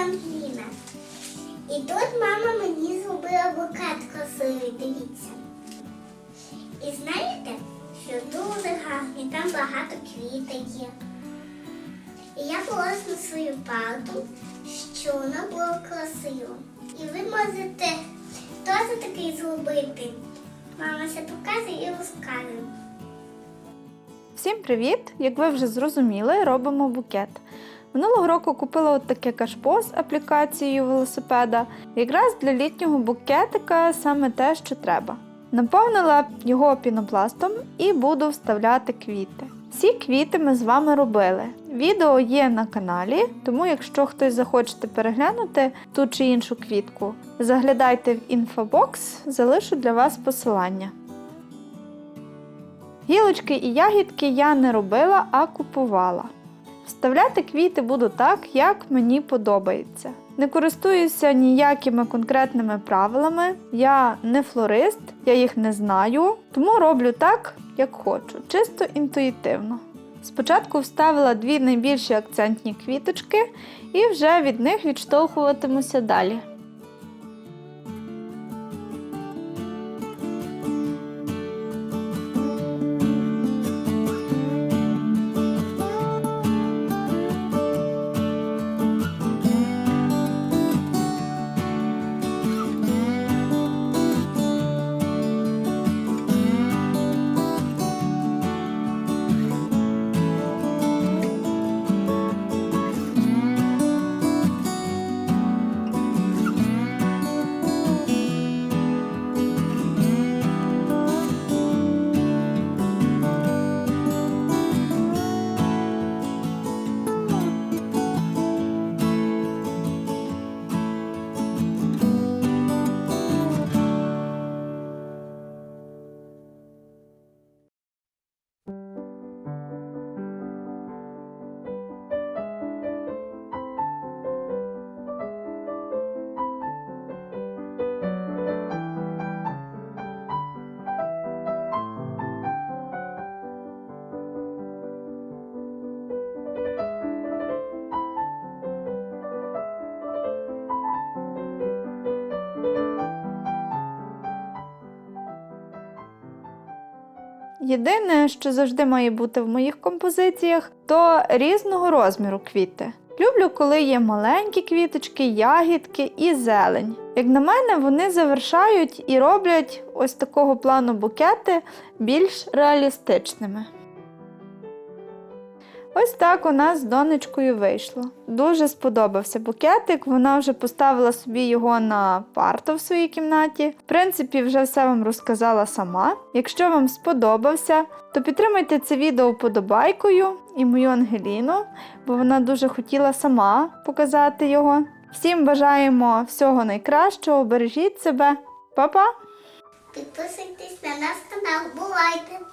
Ангеліна. І тут мама мені зробила букет красивий, дивіться. І знаєте, що дуже гарний, там багато квіток є. І я положу на свою парту, що воно було красиво. І ви можете теж такий зробити. Мама ще показує і розкаже. Всім привіт! Як ви вже зрозуміли, робимо букет. Минулого року купила от таке кашпо з аплікацією велосипеда. Якраз для літнього букетика саме те, що треба. Наповнила його пінопластом і буду вставляти квіти. Всі квіти ми з вами робили. Відео є на каналі, тому якщо хтось захочете переглянути ту чи іншу квітку, заглядайте в інфобокс, залишу для вас посилання. Гілочки і ягідки я не робила, а купувала. Вставляти квіти буду так, як мені подобається. Не користуюся ніякими конкретними правилами. Я не флорист, я їх не знаю, тому роблю так, як хочу, чисто інтуїтивно. Спочатку вставила дві найбільші акцентні квіточки і вже від них відштовхуватимуся далі. Єдине, що завжди має бути в моїх композиціях, то різного розміру квіти. Люблю, коли є маленькі квіточки, ягідки і зелень. Як на мене, вони завершають і роблять ось такого плану букети більш реалістичними. Ось так у нас з донечкою вийшло. Дуже сподобався букетик. Вона вже поставила собі його на парту в своїй кімнаті. В принципі, вже все вам розказала сама. Якщо вам сподобався, то підтримайте це відео вподобайкою і мою Ангеліну, бо вона дуже хотіла сама показати його. Всім бажаємо всього найкращого, бережіть себе. Па-па! Підписуйтесь на наш канал. Бувайте!